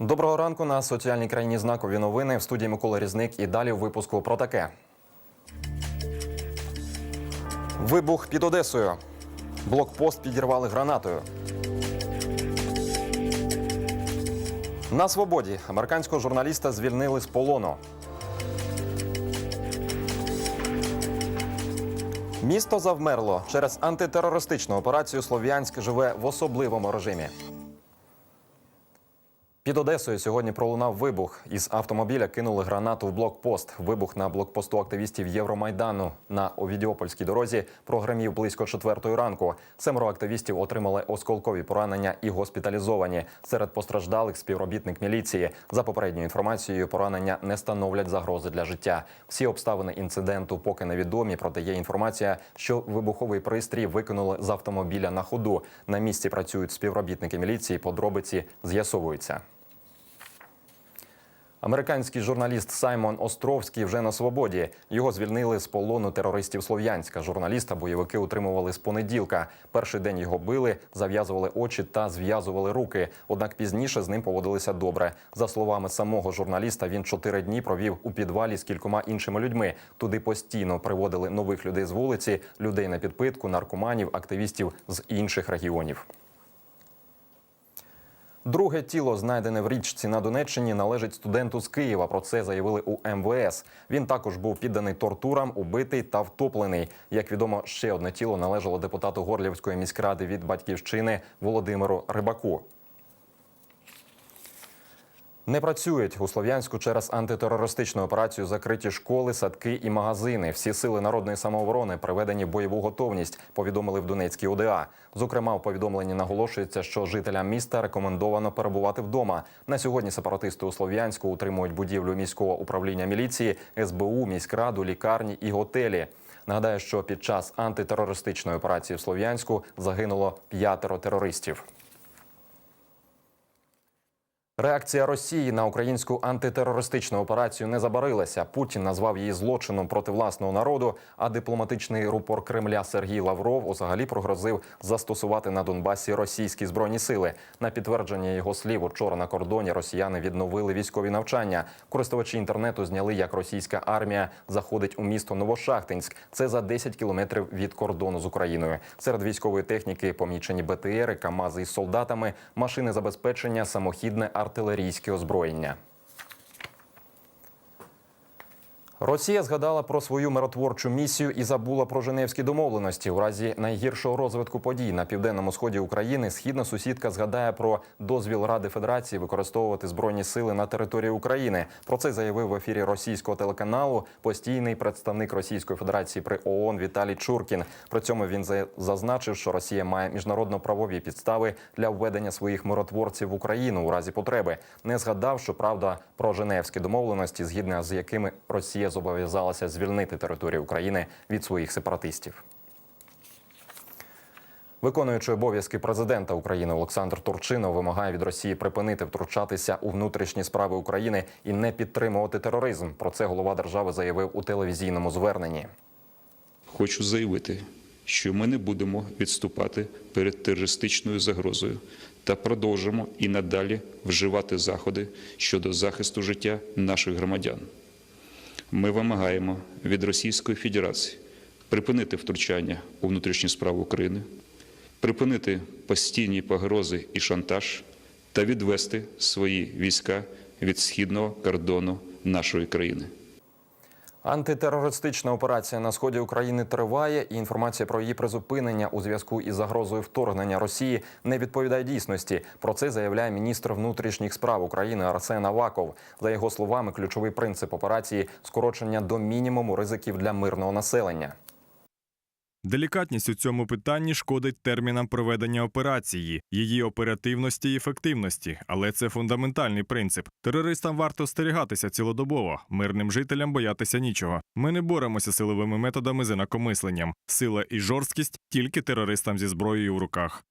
Доброго ранку на соціальній країні знакові новини в студії Микола Різник і далі в випуску про таке. Вибух під Одесою. Блокпост підірвали гранатою. На свободі американського журналіста звільнили з полону. Місто завмерло через антитерористичну операцію Слов'янськ живе в особливому режимі. Під Одесою сьогодні пролунав вибух. Із автомобіля кинули гранату в блокпост. Вибух на блокпосту активістів Євромайдану на Овідіопольській дорозі прогремів близько четвертої ранку. Семеро активістів отримали осколкові поранення і госпіталізовані. Серед постраждалих співробітник міліції. За попередньою інформацією, поранення не становлять загрози для життя. Всі обставини інциденту поки невідомі. Проте є інформація, що вибуховий пристрій викинули з автомобіля на ходу. На місці працюють співробітники міліції. Подробиці з'ясовуються. Американський журналіст Саймон Островський вже на свободі. Його звільнили з полону терористів Слов'янська. Журналіста бойовики утримували з понеділка. Перший день його били, зав'язували очі та зв'язували руки. Однак пізніше з ним поводилися добре. За словами самого журналіста, він чотири дні провів у підвалі з кількома іншими людьми. Туди постійно приводили нових людей з вулиці, людей на підпитку, наркоманів, активістів з інших регіонів. Друге тіло, знайдене в річці на Донеччині, належить студенту з Києва. Про це заявили у МВС. Він також був підданий тортурам, убитий та втоплений. Як відомо, ще одне тіло належало депутату Горлівської міськради від батьківщини Володимиру Рибаку. Не працюють у Слов'янську через антитерористичну операцію закриті школи, садки і магазини. Всі сили народної самооборони приведені в бойову готовність. Повідомили в Донецькій ОДА. Зокрема, у повідомленні наголошується, що жителям міста рекомендовано перебувати вдома. На сьогодні сепаратисти у Слов'янську утримують будівлю міського управління міліції, СБУ, міськраду, лікарні і готелі. Нагадаю, що під час антитерористичної операції в Слов'янську загинуло п'ятеро терористів. Реакція Росії на українську антитерористичну операцію не забарилася. Путін назвав її злочином проти власного народу. А дипломатичний рупор Кремля Сергій Лавров взагалі прогрозив застосувати на Донбасі російські збройні сили. На підтвердження його слів учора на кордоні росіяни відновили військові навчання. Користувачі інтернету зняли, як російська армія заходить у місто Новошахтинськ. Це за 10 кілометрів від кордону з Україною. Серед військової техніки помічені БТРи, КАМАЗи із солдатами, машини забезпечення, самохідне артилерійське озброєння. Росія згадала про свою миротворчу місію і забула про Женевські домовленості. У разі найгіршого розвитку подій на південному сході України східна сусідка згадає про дозвіл Ради Федерації використовувати збройні сили на території України. Про це заявив в ефірі російського телеканалу постійний представник Російської Федерації при ООН Віталій Чуркін. При цьому він зазначив, що Росія має міжнародно-правові підстави для введення своїх миротворців в Україну у разі потреби. Не згадав, що правда про Женевські домовленості, згідно з якими Росія зобов'язалася звільнити територію України від своїх сепаратистів. Виконуючий обов'язки президента України Олександр Турчинов вимагає від Росії припинити втручатися у внутрішні справи України і не підтримувати тероризм. Про це голова держави заявив у телевізійному зверненні. Хочу заявити, що ми не будемо відступати перед терористичною загрозою та продовжимо і надалі вживати заходи щодо захисту життя наших громадян. Ми вимагаємо від Російської Федерації припинити втручання у внутрішні справи України, припинити постійні погрози і шантаж та відвести свої війська від східного кордону нашої країни. Антитерористична операція на сході України триває, і інформація про її призупинення у зв'язку із загрозою вторгнення Росії не відповідає дійсності. Про це заявляє міністр внутрішніх справ України Арсен Аваков. За його словами, ключовий принцип операції скорочення до мінімуму ризиків для мирного населення. Делікатність у цьому питанні шкодить термінам проведення операції, її оперативності і ефективності, але це фундаментальний принцип. Терористам варто стерігатися цілодобово, мирним жителям боятися нічого. Ми не боремося силовими методами з інакомисленням. Сила і жорсткість тільки терористам зі зброєю в руках.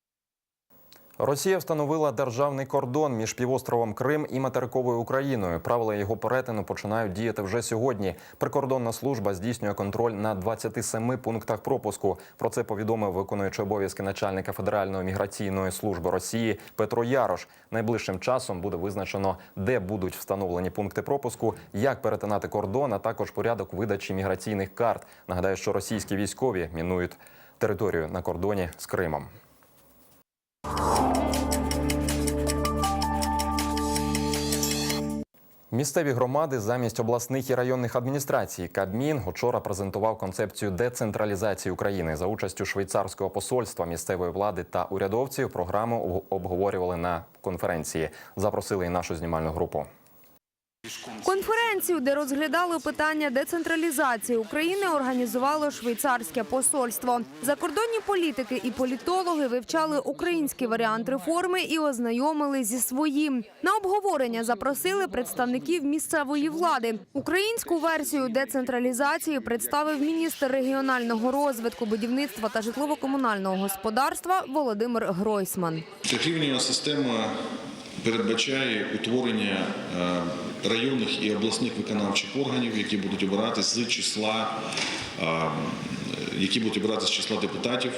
Росія встановила державний кордон між півостровом Крим і материковою Україною. Правила його перетину починають діяти вже сьогодні. Прикордонна служба здійснює контроль на 27 пунктах пропуску. Про це повідомив виконуючий обов'язки начальника Федеральної міграційної служби Росії Петро Ярош. Найближчим часом буде визначено, де будуть встановлені пункти пропуску, як перетинати кордон, а також порядок видачі міграційних карт. Нагадаю, що російські військові мінують територію на кордоні з Кримом. Місцеві громади замість обласних і районних адміністрацій Кабмін вчора презентував концепцію децентралізації України за участю швейцарського посольства місцевої влади та урядовців. Програму об- обговорювали на конференції. Запросили і нашу знімальну групу. Конференцію, де розглядали питання децентралізації України, організувало швейцарське посольство. Закордонні політики і політологи вивчали український варіант реформи і ознайомили зі своїм. На обговорення запросили представників місцевої влади. Українську версію децентралізації представив міністр регіонального розвитку, будівництва та житлово-комунального господарства Володимир Гройсман. Трирівнева система передбачає утворення е, районних і обласних виконавчих органів, які будуть обирати з числа, які будуть обирати з числа депутатів,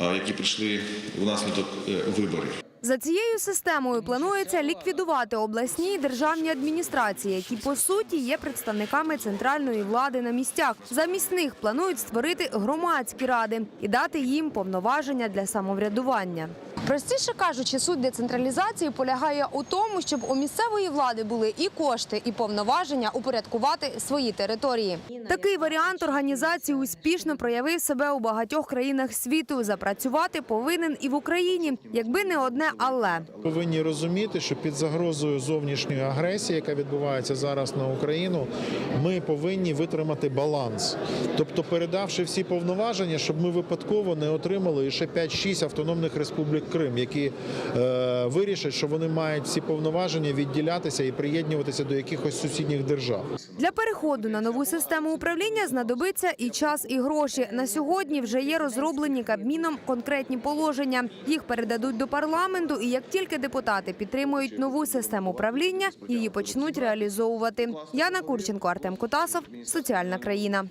які прийшли внаслідок е, виборів. За цією системою планується ліквідувати обласні і державні адміністрації, які по суті є представниками центральної влади на місцях. Замість них планують створити громадські ради і дати їм повноваження для самоврядування. Простіше кажучи, суть децентралізації полягає у тому, щоб у місцевої влади були і кошти, і повноваження упорядкувати свої території. Такий варіант організації успішно проявив себе у багатьох країнах світу. Запрацювати повинен і в Україні, якби не одне але. Повинні розуміти, що під загрозою зовнішньої агресії, яка відбувається зараз на Україну, ми повинні витримати баланс. Тобто, передавши всі повноваження, щоб ми випадково не отримали ще 5-6 автономних республік Крим, які е, вирішать, що вони мають всі повноваження відділятися і приєднуватися до якихось сусідніх держав. Для переходу на нову систему управління знадобиться і час, і гроші. На сьогодні вже є розроблені Кабміном конкретні положення. Їх передадуть до парламенту, і як тільки депутати підтримують нову систему управління, її почнуть реалізовувати. Яна Курченко, Артем Кутасов, соціальна країна.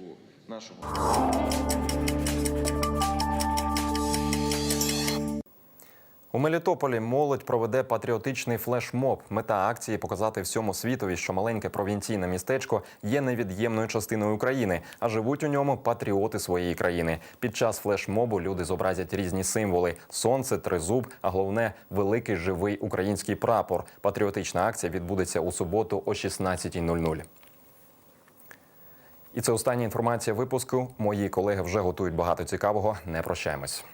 У Мелітополі молодь проведе патріотичний флешмоб. Мета акції показати всьому світові, що маленьке провінційне містечко є невід'ємною частиною України, а живуть у ньому патріоти своєї країни. Під час флешмобу люди зобразять різні символи: сонце, тризуб, а головне великий живий український прапор. Патріотична акція відбудеться у суботу о 16.00. І це остання інформація випуску. Мої колеги вже готують багато цікавого. Не прощаємось.